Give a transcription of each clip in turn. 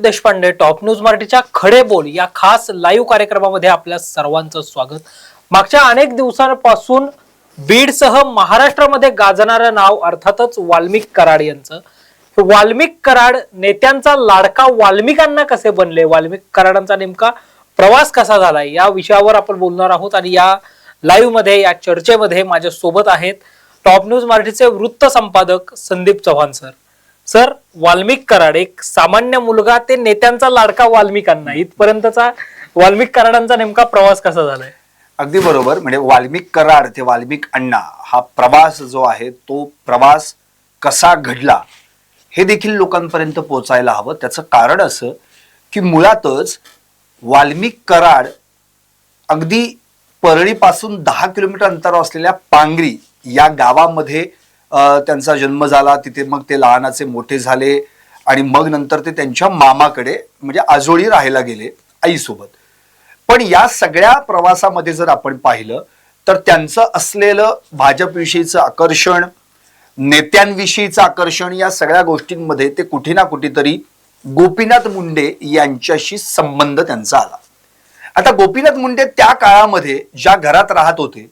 Deshpande top news मराठीच्या खडे बोल या खास लाईव्ह कार्यक्रमामध्ये आपल्या सर्वांचं स्वागत. मागच्या अनेक दिवसांपासून बीडसह महाराष्ट्रामध्ये गाजणारं नाव अर्थातच वाल्मिक कराड यांचं. वाल्मिक कराड नेत्यांचा लाडका वाल्मिकांना कसे बनले? वाल्मिक कराडांचा नेमका प्रवास कसा झालाय या विषयावर आपण बोलणार आहोत आणि या लाईव्हमध्ये या चर्चेमध्ये माझ्या सोबत आहेत टॉप न्यूज मराठीचे वृत्त संपादक संदीप चव्हाण सर. सर वाल्मिक कराड एक सामान्य मुलगा ते नेत्यांचा लाडका वाल्मिकांना. इथपर्यंतचा वाल्मिक कराडांचा नेमका प्रवास कसा झालाय? अगदी बरोबर. म्हणजे वाल्मिक कराड ते वाल्मिक अण्णा हा प्रवास जो आहे तो प्रवास कसा घडला हे देखील लोकांपर्यंत पोहोचायला हवं. त्याचं कारण असं की मुळातच वाल्मिक कराड अगदी परळीपासून दहा किलोमीटर अंतरावर असलेल्या पांगरी या गावामध्ये त्यांचा जन्म झाला तिथे मग ते लहानाचे मोठे झाले आणि मग नंतर ते त्यांच्या मामाकडे म्हणजे आजोळी राहायला गेले आईसोबत. पण या सगळ्या प्रवासामध्ये जर आपण पाहिलं तर त्यांचं असलेलं भाजपविषयीचं आकर्षण नेत्यांविषयीचं आकर्षण या सगळ्या गोष्टींमध्ये ते कुठे ना कुठेतरी गोपीनाथ मुंडे यांच्याशी संबंध त्यांचा आला. आता गोपीनाथ मुंडे त्या काळामध्ये ज्या घरात राहत होते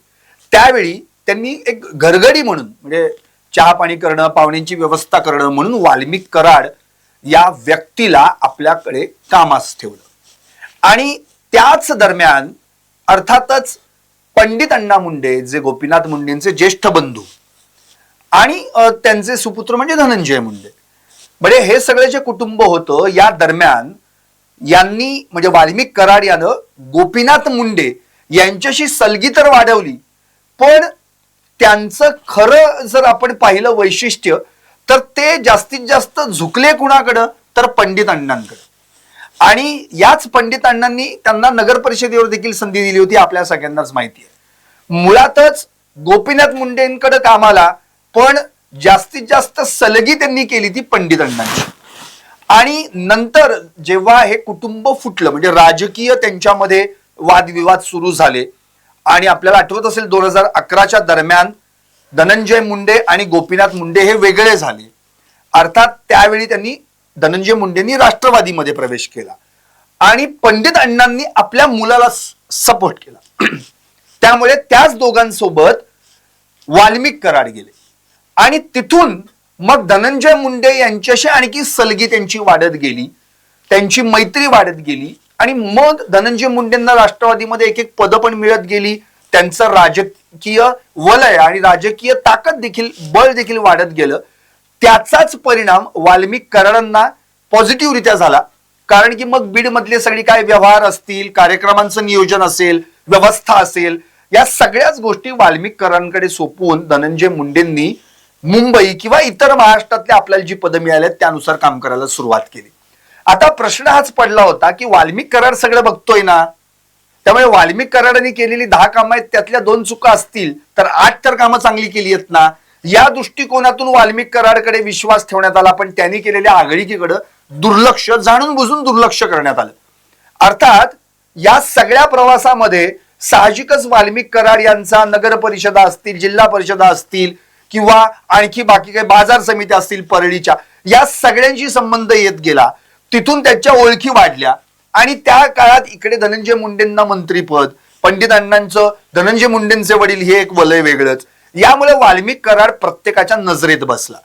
त्यावेळी त्यांनी एक घरगडी म्हणून म्हणजे चहा पाणी करणं पाहुण्यांची व्यवस्था करणं म्हणून वाल्मिक कराड या व्यक्तीला आपल्याकडे कामास ठेवलं. आणि त्याच दरम्यान अर्थातच पंडित अण्णा मुंडे जे गोपीनाथ मुंडेंचे ज्येष्ठ बंधू आणि त्यांचे सुपुत्र म्हणजे धनंजय मुंडे. म्हणजे हे सगळे जे कुटुंब होतं या दरम्यान यांनी म्हणजे वाल्मिक कराड यानं गोपीनाथ मुंडे यांच्याशी सलगी तर वाढवली पण त्यांचं खरं जर आपण पाहिलं वैशिष्ट्य तर ते जास्तीत जास्त झुकले कुणाकडं? तर पंडित अण्णांकडे. आणि याच पंडित अण्णांनी त्यांना नगर परिषदेवर देखील संधी दिली होती आपल्या सगळ्यांनाच माहिती आहे. मुळातच गोपीनाथ मुंडेंकडे कामाला पण जास्तीत जास्त सलगी त्यांनी केली ती पंडित अण्णांची. आणि नंतर जेव्हा हे कुटुंब फुटलं म्हणजे राजकीय त्यांच्यामध्ये वादविवाद सुरू झाले आणि आपल्याला आठवत असेल दोन हजार अकराच्या दरम्यान धनंजय मुंडे आणि गोपीनाथ मुंडे हे वेगळे झाले. अर्थात त्यावेळी त्यांनी धनंजय मुंडेंनी राष्ट्रवादीमध्ये प्रवेश केला. आणि पंडित अण्णांनी आपल्या मुलाला सपोर्ट केला. त्यामुळे त्याच दोघांसोबत वाल्मिक कराड गेले. आणि तिथून मग धनंजय मुंडे यांच्याशी आणखी सलगी त्यांची वाढत गेली. त्यांची मैत्री वाढत गेली. आणि मग धनंजय मुंडेंना राष्ट्रवादीमध्ये एक एक पदं पण मिळत गेली. त्यांचं राजकीय वलय आणि राजकीय ताकद देखील बळ देखील वाढत गेलं. त्याचाच परिणाम वाल्मिक कराडांना पॉझिटिव्हरित्या झाला. कारण की मग बीड मधले सगळे काय व्यवहार असतील कार्यक्रमांचं नियोजन असेल व्यवस्था असेल या सगळ्याच गोष्टी वाल्मिक कराडांकडे सोपवून धनंजय मुंडेंनी मुंबई किंवा इतर महाराष्ट्रातल्या आपल्याला जी पदं मिळाली त्यानुसार काम करायला सुरुवात केली. आता प्रश्न हाच पडला होता की वाल्मिक कराड सगळं बघतोय ना? त्यामुळे वाल्मिक कराडांनी केलेली दहा कामं आहेत त्यातल्या दोन चुका असतील तर आठ तर कामं चांगली केली आहेत ना? या दृष्टिकोनातून वाल्मिक कराडकडे विश्वास ठेवण्यात आला पण त्यांनी केलेल्या आघाडीकडे दुर्लक्ष जाणून बुजून दुर्लक्ष करण्यात आलं. अर्थात या सगळ्या प्रवासामध्ये साहजिकच वाल्मिक कराड यांचा नगर परिषदा असतील जिल्हा परिषदा असतील किंवा आणखी बाकी काही बाजार समित्या असतील परळीच्या या सगळ्यांशी संबंध येत गेला. तिथून त्यांच्या ओळखी वाढल्या. आणि त्या काळात इकडे धनंजय मुंडेंना मंत्रीपद पंडित अण्णांचं धनंजय मुंडेंचे वडील हे एक वलय वेगळंच. यामुळे वाल्मिक कराड प्रत्येकाच्या नजरेत बसला.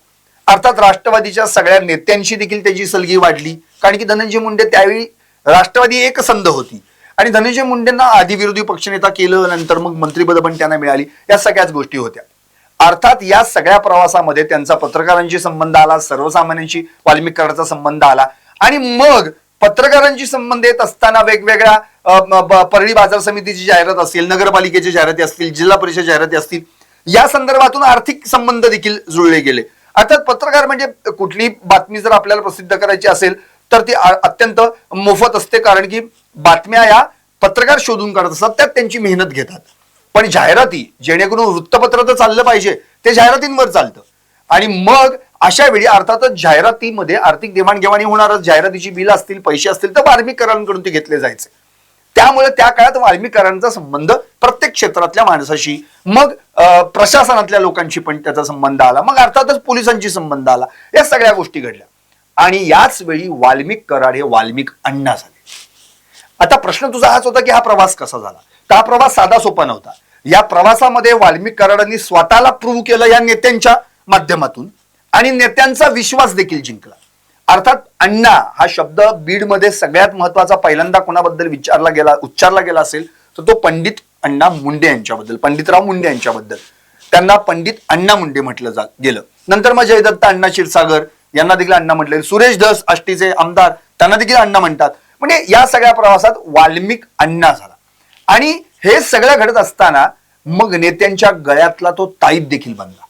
अर्थात राष्ट्रवादीच्या सगळ्या नेत्यांशी देखील त्याची सलगी वाढली. कारण की धनंजय मुंडे त्यावेळी राष्ट्रवादी एक संध होती. आणि धनंजय मुंडेंना आधी विरोधी पक्षनेता केलं नंतर मग मंत्रीपद पण त्यांना मिळाली. या सगळ्याच गोष्टी होत्या. अर्थात या सगळ्या प्रवासामध्ये त्यांचा पत्रकारांशी संबंध आला सर्वसामान्यांशी वाल्मिक कराडाचा संबंध आला. आणि मग पत्रकारांशी संबंध येत असताना वेगवेगळ्या परळी बाजार समितीची जाहिरात असेल नगरपालिकेची जाहिराती असतील जिल्हा परिषद जाहिराती असतील या संदर्भातून आर्थिक संबंध देखील जुळले गेले. अर्थात पत्रकार म्हणजे कुठली बातमी जर आपल्याला प्रसिद्ध करायची असेल तर ती अत्यंत मोफत असते कारण की बातम्या या पत्रकार शोधून काढत असतात त्यात त्यांची मेहनत घेतात. पण जाहिराती जेणेकरून वृत्तपत्र तर चाललं पाहिजे ते जाहिरातींवर चालतं. आणि मग अशा वेळी अर्थातच जाहिरातीमध्ये आर्थिक देवाणघेवाणी होणारच जाहिरातीची बिल असतील पैसे असतील तर वाल्मीकरांकडून ते घेतले जायचे. त्यामुळे त्या काळात वाल्मीकरांचा संबंध प्रत्येक क्षेत्रातल्या माणसाशी मग प्रशासनातल्या लोकांशी पण त्याचा संबंध आला मग अर्थातच पोलिसांशी संबंध आला या सगळ्या गोष्टी घडल्या. आणि याच वेळी वाल्मिक कराड हे वाल्मिक अण्णा झाले. आता प्रश्न तुझा हाच होता की हा प्रवास कसा झाला? तर हा प्रवास साधा सोपा नव्हता? या प्रवासामध्ये वाल्मिक कराडांनी स्वतःला प्रूव्ह केलं या नेत्यांच्या माध्यमातून. आणि नेत्यांचा विश्वास देखील जिंकला. अर्थात अण्णा हा शब्द बीडमध्ये सगळ्यात महत्त्वाचा पहिल्यांदा कोणाबद्दल विचारला गेला उच्चारला गेला असेल तर तो पंडित अण्णा मुंडे यांच्याबद्दल पंडितराव मुंडे यांच्याबद्दल. त्यांना पंडित अण्णा मुंडे म्हटलं जा गेलं. नंतर मग जयदत्त अण्णा क्षीरसागर यांना देखील अण्णा म्हटले सुरेश धस आष्टीचे आमदार त्यांना देखील अण्णा म्हणतात. म्हणजे या सगळ्या प्रवासात वाल्मिक अण्णा झाला. आणि हे सगळं घडत असताना मग नेत्यांच्या गळ्यातला तो ताईत देखील बनला.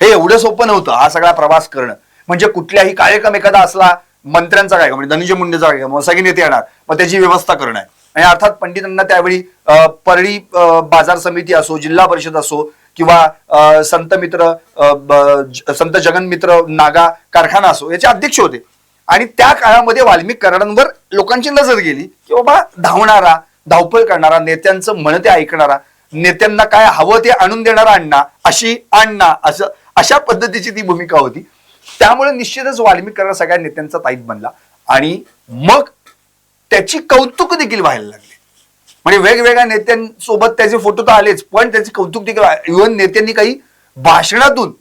हे एवढं सोपं नव्हतं हा सगळा प्रवास करणं. म्हणजे कुठल्याही कार्यक्रम एखादा असला मंत्र्यांचा कार्यक्रम म्हणजे धनंजय मुंडेचा कार्यक्रम मग सगळे नेते येणार मग त्याची व्यवस्था करणं. आहे आणि अर्थात पंडितांना त्यावेळी परळी बाजार समिती असो जिल्हा परिषद असो किंवा अं, संत मित्र संत जगन मित्र नागा कारखाना असो याचे अध्यक्ष होते. आणि त्या काळामध्ये वाल्मिक कराडांवर लोकांची नजर गेली की बाबा धावणारा धावपळ करणारा नेत्यांचं म्हणते ऐकणारा नेत्यांना काय हवं ते आणून देणारा अण्णा अशी अण्णा असं अशा पद्धतीची ती भूमिका होती. त्यामुळे निश्चितच वाल्मिक सगळ्या नेत्यांचा ताईत बनला. आणि मग त्याची कौतुक देखील व्हायला लागली. म्हणजे वेगवेगळ्या नेत्यांसोबत त्याचे फोटो तर आलेच पण त्याचे कौतुक देखील इव्हन नेत्यांनी काही भाषणातून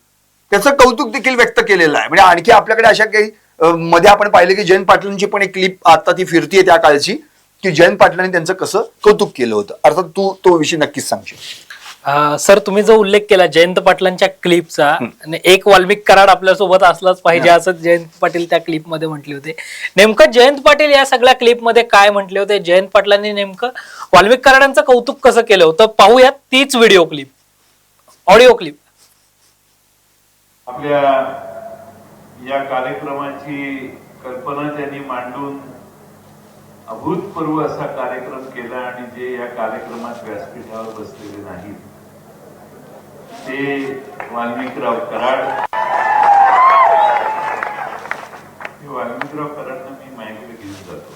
त्याचं कौतुक देखील व्यक्त केलेलं आहे. म्हणजे आणखी आपल्याकडे अशा काही मध्ये आपण पाहिलं की जयंत पाटलांची पण एक क्लिप आता ती फिरतीये त्या काळची की जयंत पाटलांनी त्यांचं कसं कौतुक केलं होतं. अर्थात तू तो विषय नक्कीच सांगशील. अं, सर तुम्ही जो उल्लेख केला जयंत पाटलांच्या क्लिपचा आणि एक वाल्मिक कराड आपल्यासोबत असलाच पाहिजे असं जयंत पाटील त्या क्लिपमध्ये म्हटले होते. नेमकं जयंत पाटील या सगळ्या क्लिपमध्ये काय म्हटले होते? जयंत पाटलांनी नेमकं वाल्मिक कराडांचं कौतुक कसं केलं होतं? पाहूयात तीच व्हिडिओ क्लिप ऑडिओ क्लिप आपल्या या कार्यक्रमाची कल्पना त्यांनी मांडून अभूतपूर्व असा कार्यक्रम केला आणि जे या कार्यक्रमात व्यासपीठावर बसलेले नाहीत. ते वाल्मिकराव कराड. हे वाल्मिकराव कराडनं मी माहिती घेऊन जातो.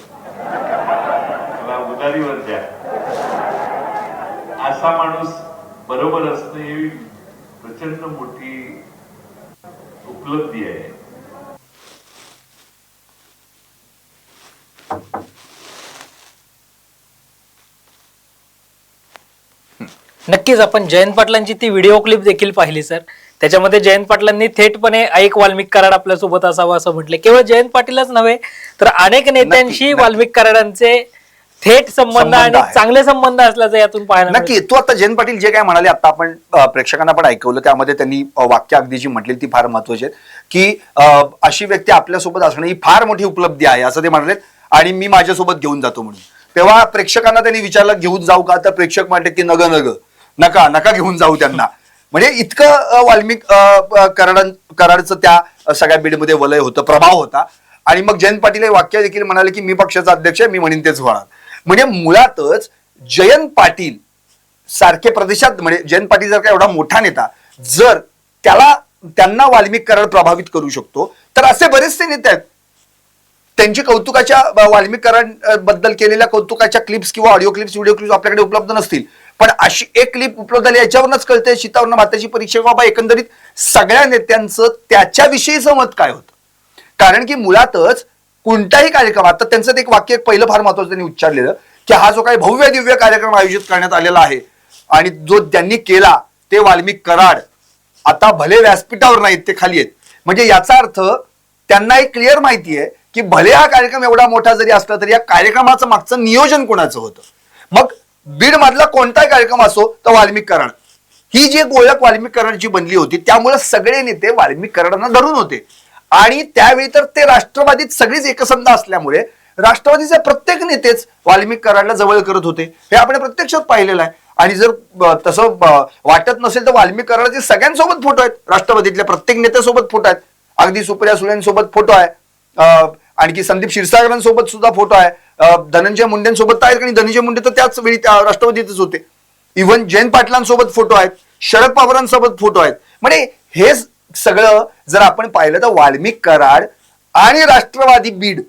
मला उदारीवर द्या. असा माणूस बरोबर असणं ही प्रचंड मोठी उपलब्धी आहे. नक्कीच आपण जयंत पाटलांची ती व्हिडिओ क्लिप देखील पाहिली सर त्याच्यामध्ये जयंत पाटलांनी थेटपणे ऐक वाल्मिक कराड आपल्यासोबत असावं असं म्हटले. केवळ जयंत पाटीलच नव्हे तर अनेक नेत्यांशी. वाल्मिक कराडांचे थेट संबंध आणि. चांगले संबंध असल्याचं यातून पाहायला नक्की तू आता जयंत पाटील जे काय म्हणाले आता आपण प्रेक्षकांना पण ऐकवलं. त्यामध्ये त्यांनी वाक्य अगदी जी म्हटली ती फार महत्वाची आहेत की अशी व्यक्ती आपल्यासोबत असणं ही फार मोठी उपलब्धी आहे असं ते म्हणाले आणि मी माझ्यासोबत घेऊन जातो म्हणून. तेव्हा प्रेक्षकांना त्यांनी विचारलं घेऊन जाऊ का? तर प्रेक्षक म्हणते की नग नग. नका नका घेऊन जाऊ त्यांना. म्हणजे इतकं वाल्मिक कराड कराडचं त्या सगळ्या बीडमध्ये वलय होतं प्रभाव होता. आणि मग जयंत पाटील हे वाक्य देखील म्हणाले की मी पक्षाचा अध्यक्ष आहे मी म्हणेन तेच होणार. म्हणजे मुळातच जयंत पाटील सारखे प्रदेशात म्हणजे जयंत पाटील जर का एवढा मोठा नेता जर त्याला त्यांना वाल्मिक कराड प्रभावित करू शकतो तर असे बरेचसे नेते आहेत. त्यांची कौतुकाच्या वाल्मिक कराडबद्दल केलेल्या कौतुकाच्या क्लिप्स किंवा ऑडिओ क्लिप्स व्हिडिओ क्लिप्स आपल्याकडे उपलब्ध नसतील. पण अशी एक क्लिप उपलब्ध झाली याच्यावरूनच कळते सीतावर्ण माताची परीक्षा बाबा एकंदरीत सगळ्या नेत्यांचं त्याच्याविषयीचं मत काय होतं? कारण की मुळातच कोणताही कार्यक्रम आता त्यांचं ते एक वाक्य पहिलं फार महत्वाचं त्यांनी उच्चारलेलं की हा जो काही भव्य दिव्य कार्यक्रम आयोजित करण्यात आलेला आहे आणि जो त्यांनी केला ते वाल्मिक कराड आता भले व्यासपीठावर नाहीत ते खाली आहेत. म्हणजे याचा अर्थ त्यांना एक क्लिअर माहिती आहे की भले हा कार्यक्रम एवढा मोठा जरी असला तरी या कार्यक्रमाचं मागचं नियोजन कोणाचं होतं? मग बीड मधला कोणताही कार्यक्रम असो तर वाल्मिक कराड ही जी एक ओळख वाल्मिक कराडची बनली होती त्यामुळे सगळे नेते वाल्मिक कराडांना धरून होते. आणि त्यावेळी तर ते राष्ट्रवादीत सगळीच एकसंध असल्यामुळे राष्ट्रवादीचे प्रत्येक नेतेच वाल्मिक कराडला जवळ करत होते. हे आपण प्रत्यक्षात पाहिलेलं आहे. आणि जर तसं वाटत नसेल तर वाल्मिक कराडाचे सगळ्यांसोबत फोटो आहेत. राष्ट्रवादीतल्या प्रत्येक नेत्यासोबत फोटो आहेत. अगदी सुप्रिया सुळेंसोबत फोटो आहे. आणखी संदीप क्षीरसागरांसोबत सुद्धा फोटो आहे. धनंजय मुंडेंसोबत तर आहेत आणि धनंजय मुंडे तर त्याच वेळी त्या राष्ट्रवादीतच होते. इव्हन जयंत पाटलांसोबत फोटो आहेत शरद पवारांसोबत फोटो आहेत. म्हणजे हे सगळं जर आपण पाहिलं तर वाल्मिक कराड आणि राष्ट्रवादी बीड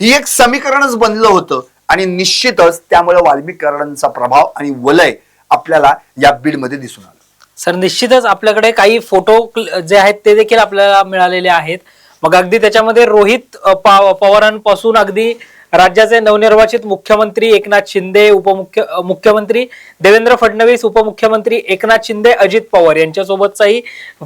ही एक समीकरणच बनलं होतं. आणि निश्चितच त्यामुळे वाल्मिक कराडांचा प्रभाव आणि वलय आपल्याला या बीडमध्ये दिसून आलं. सर निश्चितच आपल्याकडे काही फोटो जे आहेत ते देखील आपल्याला मिळालेले आहेत. मग अगदी त्याच्यामध्ये रोहित पवारांपासून अगदी राज्याचे नवनिर्वाचित मुख्यमंत्री एकनाथ शिंदे उपमुख्य मुख्यमंत्री देवेंद्र फडणवीस उपमुख्यमंत्री एकनाथ शिंदे अजित पवार यांच्यासोबतचाही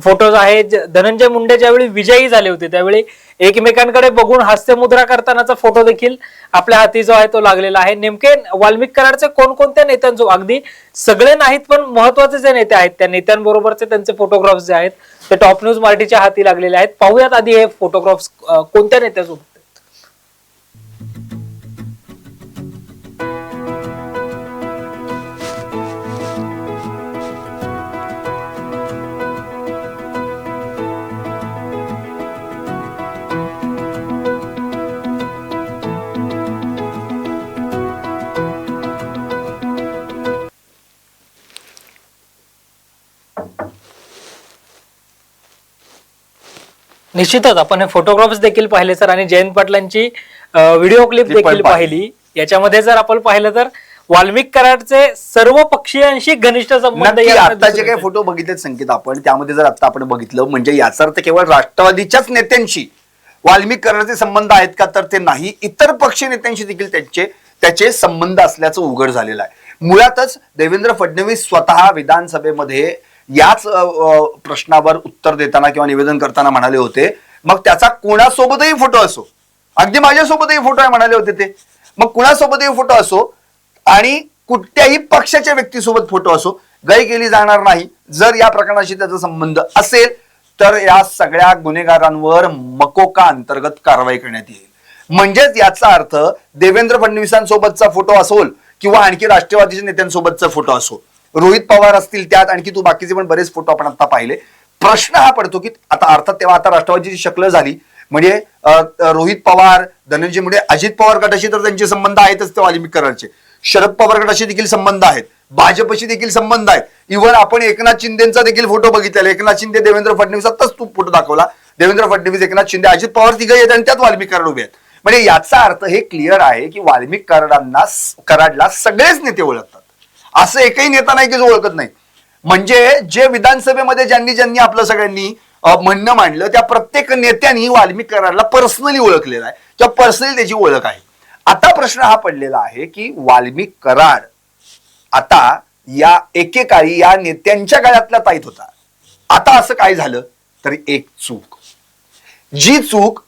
फोटोज आहे धनंजय मुंडे ज्यावेळी विजयी झाले होते त्यावेळी एकमेकांकडे बघून हास्यमुद्रा करतानाचा फोटो देखील आपल्या हाती जो आहे तो लागलेला आहे. नेमके वाल्मिक कराडचे कोणकोणत्या नेत्यांचो अगदी सगळे नाहीत पण महत्त्वाचे जे नेते आहेत त्या नेत्यांबरोबरचे त्यांचे फोटोग्राफ्स जे आहेत ते टॉप न्यूज मराठीच्या हाती लागलेले आहेत. पाहूयात आधी हे फोटोग्राफ्स कोणत्या नेत्यासोबत? निश्चितच आपण हे फोटोग्राफ्स देखील पाहिले सर. आणि जयंत पाटलांची व्हिडिओ क्लिप ती पण देखील पाहिली. याच्यामध्ये जर आपण पाहिलं तर वाल्मिक कराडचे सर्व पक्षीयांशी घनिष्ठ संबंध नक्की यामध्ये आता दिसून जे काही येतात. फोटो बघितलेत संकेत आपण. त्यामध्ये जर आता आपण बघितलं म्हणजे याचा अर्थ केवळ राष्ट्रवादीच्याच नेत्यांशी वाल्मिक कराडचे संबंध आहेत का तर ते नाही. इतर पक्ष नेत्यांशी देखील त्यांचे त्याचे संबंध असल्याचं उघड झालेलं आहे. मुळातच देवेंद्र फडणवीस स्वतः विधानसभेमध्ये याच प्रश्नावर उत्तर देताना किंवा निवेदन करताना म्हणाले होते. मग त्याचा कोणासोबतही फोटो असो. अगदी माझ्यासोबतही फोटो आहे म्हणाले होते ते. मग कुणासोबतही फोटो असो आणि कुठल्याही पक्षाच्या व्यक्तीसोबत फोटो असो गय केली जाणार नाही. जर या प्रकरणाशी त्याचा संबंध असेल तर या सगळ्या गुन्हेगारांवर मकोका अंतर्गत कारवाई करण्यात येईल. म्हणजेच याचा अर्थ देवेंद्र फडणवीसांसोबतचा फोटो असोल किंवा आणखी राष्ट्रवादीच्या नेत्यांसोबतचा फोटो असो रोहित पवार असतील त्यात आणखी तू बाकीचे पण बरेच फोटो आपण आता पाहिले. प्रश्न हा पडतो की आता अर्थात तेव्हा आता राष्ट्रवादीची शक्ल झाली म्हणजे रोहित पवार धनंजय मुंडे अजित पवार गटाशी तर त्यांचे संबंध आहेतच ते वाल्मिक शरद पवार गटाशी देखील संबंध आहेत. भाजपशी देखील संबंध आहेत. इव्हन आपण एकनाथ शिंदेचा देखील फोटो बघितलेला एकनाथ शिंदे देवेंद्र फडणवीस आताच तू फोटो दाखवला. देवेंद्र फडणवीस एकनाथ शिंदे अजित पवार तिघे येत आणि त्यात वाल्मिक कराड उभे आहेत. म्हणजे याचा अर्थ हे क्लिअर आहे की वाल्मिक कराडांना कराडला सगळेच नेते ओळखतात. असं एकही नेता नाही की जो ओळखत नाही. म्हणजे जे विधानसभेमध्ये ज्यांनी ज्यांनी आपलं सगळ्यांनी म्हणणं मांडलं त्या प्रत्येक नेत्यांनी वाल्मिक कराडला पर्सनली ओळखलेला आहे. किंवा पर्सनली त्याची ओळख आहे. आता प्रश्न हा पडलेला आहे की वाल्मिक कराड आता या एकेकाळी या नेत्यांच्या काळातला ताईत होता. आता असं काय झालं? तर एक चूक. जी चूक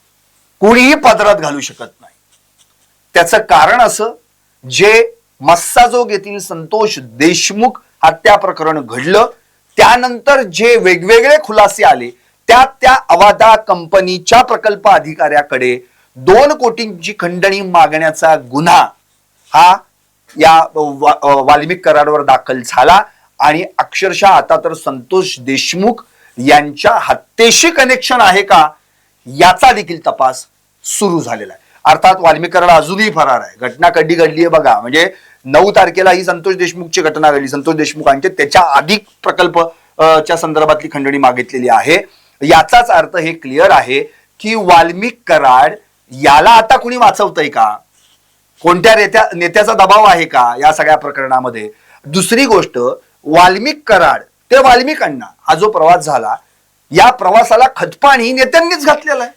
कुणीही पदरात घालू शकत नाही. त्याचं कारण असं जे मस्साजोग येथील संतोष देशमुख हत्या प्रकरण घडलं. त्यानंतर जे वेगवेगळे खुलासे आले त्या त्या अवादा कंपनीच्या प्रकल्प अधिकाऱ्याकडे दोन कोटींची खंडणी मागण्याचा गुन्हा हा या वाल्मिक करारवर दाखल झाला आणि अक्षरशः आता तर संतोष देशमुख यांच्या हत्येशी कनेक्शन आहे का याचा देखील तपास सुरू झालेला आहे. अर्थात वाल्मिक कराड अजूनही फरार आहे. घटना कधी घडली आहे बघा. म्हणजे नऊ तारखेला ही संतोष देशमुखची घटना घडली. संतोष देशमुखांचे त्याच्या अधिक प्रकल्प च्या संदर्भातली खंडणी मागितलेली आहे. याचाच अर्थ हे क्लिअर आहे की वाल्मिक कराड याला आता कुणी वाचवतंय का? कोणत्या नेत्या नेत्याचा दबाव आहे का या सगळ्या प्रकरणामध्ये? दुसरी गोष्ट वाल्मिक कराड ते वाल्मिकांना हा जो प्रवास झाला या प्रवासाला खतपाणी नेत्यांनीच घातलेला आहे.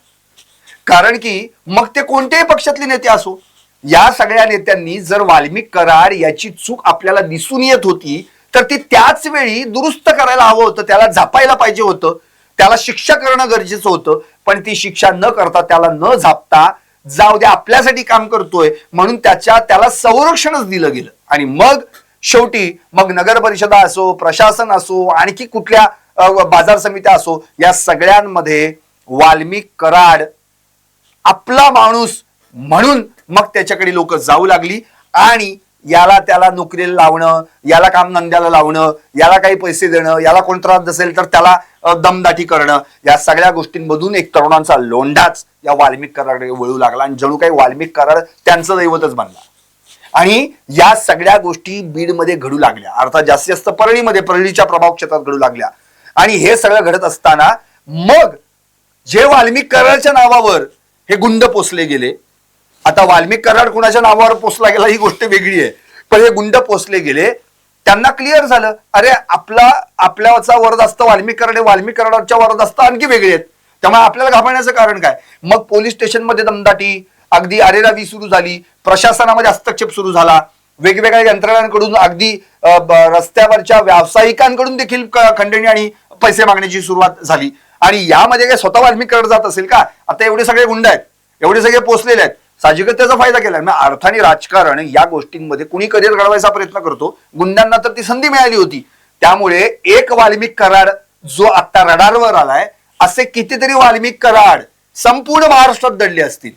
कारण की मग ते कोणत्याही पक्षातले नेते असो या सगळ्या नेत्यांनी जर वाल्मिक कराड याची चूक आपल्याला दिसून येत होती तर ती त्याच वेळी दुरुस्त करायला हवं होतं त्याला झापायला पाहिजे होतं त्याला शिक्षा करणं गरजेचं होतं पण ती शिक्षा न करता त्याला न झापता जाऊ दे आपल्यासाठी काम करतोय म्हणून त्याच्या त्याला संरक्षणच दिलं गेलं. आणि मग शेवटी मग नगर परिषदा असो प्रशासन असो आणखी कुठल्या बाजार समित्या असो या सगळ्यांमध्ये वाल्मिक कराड आपला माणूस म्हणून मग त्याच्याकडे लोक जाऊ लागली आणि याला त्याला नोकरीला लावणं याला काम नंद्याला लावणं याला काही पैसे देणं याला कोण त्रास असेल तर त्याला दमदाटी करणं. या सगळ्या गोष्टींमधून एक तरुणांचा लोंढाच या वाल्मिक कराडकडे वळू लागला आणि जणू काही वाल्मिक करार त्यांचं दैवतच बनला. आणि या सगळ्या गोष्टी बीडमध्ये घडू लागल्या. अर्थात जास्तीत जास्त परळीमध्ये परळीच्या प्रभाव क्षेत्रात घडू लागल्या. आणि हे सगळं घडत असताना मग जे वाल्मिक कराडच्या नावावर हे गुंड पोचले गेले. आता वाल्मिक कराड कुणाच्या नावावर पोचला गेला ही गोष्ट वेगळी आहे. पण हे गुंड पोचले गेले. त्यांना क्लिअर झालं. अरे आपला आपल्याचा वरद असतं वाल्मिक कराड हे वाल्मिक कराडाच्या वरद असतं आणखी वेगळे आहेत. त्यामुळे आपल्याला घाबरण्याचं कारण काय? मग पोलीस स्टेशनमध्ये दमदाटी अगदी अरेरावी सुरू झाली. प्रशासनामध्ये हस्तक्षेप सुरू झाला. वेगवेगळ्या यंत्रणांकडून अगदी रस्त्यावरच्या व्यावसायिकांकडून देखील खंडणी आणि पैसे मागण्याची सुरुवात झाली. आणि यामध्ये काय स्वतः वाल्मिक करत जात असेल का? आता एवढे सगळे गुंड आहेत एवढे सगळे पोचलेले आहेत. साहजिकच त्याचा फायदा केला मग अर्थाने राजकारण या गोष्टींमध्ये कुणी करिअर घडवायचा प्रयत्न करतो गुंडांना तर ती संधी मिळाली होती. त्यामुळे एक वाल्मिक कराड जो आता रडारवर आलाय असे कितीतरी वाल्मिक कराड संपूर्ण महाराष्ट्रात दडले असतील.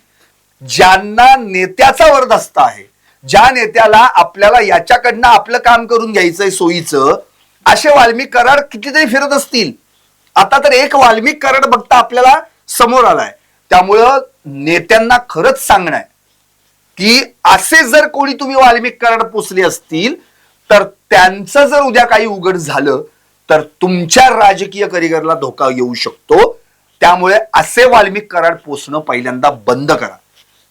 ज्यांना नेत्याचा वरदस्त आहे ज्या नेत्याला आपल्याला याच्याकडनं आपलं काम करून घ्यायचंय सोयीचं असे वाल्मिक कराड कितीतरी फिरत असतील. आता तर एक वाल्मिक कराड बघता आपल्याला समोर आलाय. त्यामुळं नेत्यांना खरंच सांगणं आहे की असे जर कोणी तुम्ही वाल्मिक कराड पोचले असतील तर त्यांचं जर उद्या काही उघड झालं तर तुमच्या राजकीय करिअरला धोका येऊ शकतो. त्यामुळे असे वाल्मिक कराड पोचणं पहिल्यांदा बंद करा.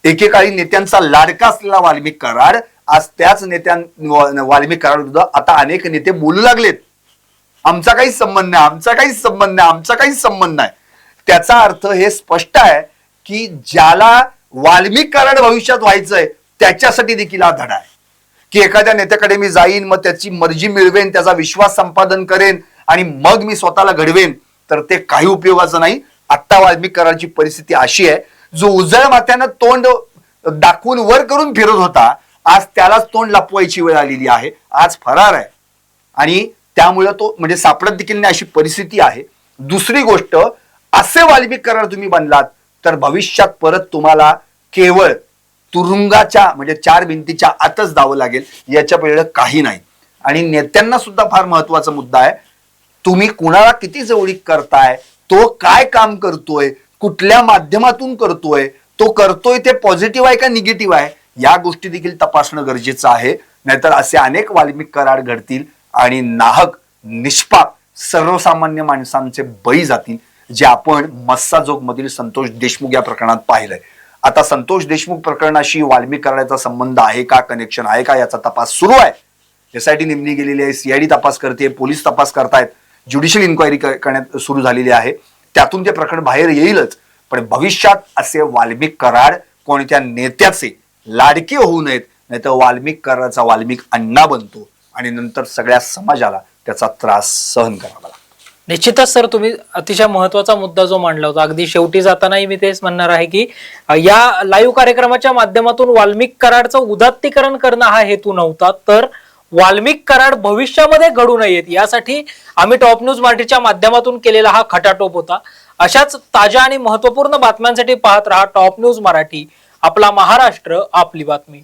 एकेकाळी नेत्यांचा लाडका असलेला वाल्मिक कराड आज त्याच नेत्यां वाल्मिक कराड विरुद्ध आता अनेक नेते बोलू लागलेत. आमचा काही संबंध नाही आमचा काही संबंध नाही आमचा काहीच संबंध नाही. त्याचा अर्थ हे स्पष्ट आहे की ज्याला वाल्मिक भविष्यात व्हायचंय त्याच्यासाठी देखील हा धडा आहे. की एखाद्या नेत्याकडे मी जाईन मग त्याची मर्जी मिळवेन त्याचा विश्वास संपादन करेन आणि मग मी स्वतःला घडवेन तर ते काही उपयोगाचं नाही. आत्ता वाल्मिक परिस्थिती अशी आहे जो उजळ माथ्यानं तोंड दाखवून वर करून फिरत होता आज त्यालाच तोंड लपवायची वेळ आलेली आहे आज फरार आहे. आणि त्यामुळे तो म्हणजे सापडत देखील नाही अशी परिस्थिती आहे. दुसरी गोष्ट असे वाल्मिक करार तुम्ही बनलात तर भविष्यात परत तुम्हाला केवळ तुरुंगाच्या म्हणजे चार भिंतीच्या आतच जावं लागेल याच्या पहिलं काही नाही. आणि नेत्यांना सुद्धा फार महत्त्वाचा मुद्दा आहे. तुम्ही कुणाला किती जवळीक करताय तो काय काम करतोय कुठल्या माध्यमातून करतोय तो करतोय ते पॉझिटिव्ह आहे का निगेटिव्ह आहे या गोष्टी देखील तपासणं गरजेचं आहे. नाहीतर असे अनेक वाल्मिक करार घडतील. आणि नाहक निष्पाप सर्वसामान्य माणसांचे बळी जातील जे आपण मस्साजोगमधील संतोष देशमुख या प्रकरणात पाहिलंय. आता संतोष देशमुख प्रकरणाशी वाल्मिक करण्याचा संबंध आहे का कनेक्शन आहे का याचा तपास सुरू आहे. एसआयटी नेमली गेलेली आहे सीआयडी तपास करते पोलीस तपास करतायत ज्युडिशियल इन्क्वायरी करण्यात सुरू झालेली आहे. त्यातून ते प्रकरण बाहेर येईलच पण भविष्यात असे वाल्मिक कराड कोणत्या नेत्याचे लाडके होऊ नयेत नाही तर वाल्मिक कराराचा वाल्मिक अण्णा बनतो. आणि नंतर सगळ्या समाजाला त्याचा त्रास सहन करावा लागतो. निश्चितच सर तुम्ही अतिशय महत्त्वाचा मुद्दा जो मांडला होता. अगदी शेवटी जातानाही मी तेच म्हणणार आहे की या लाईव्ह कार्यक्रमाच्या माध्यमातून वाल्मिक कराडचं उदात्तीकरण करणं हा हेतू नव्हता तर वाल्मिक कराड भविष्यामध्ये घडू नयेत यासाठी आम्ही टॉप न्यूज मराठीच्या माध्यमातून केलेला हा खटाटोप होता. अशाच ताज्या आणि महत्त्वपूर्ण बातम्यांसाठी पाहत रहा टॉप न्यूज मराठी आपला महाराष्ट्र आपली बातमी.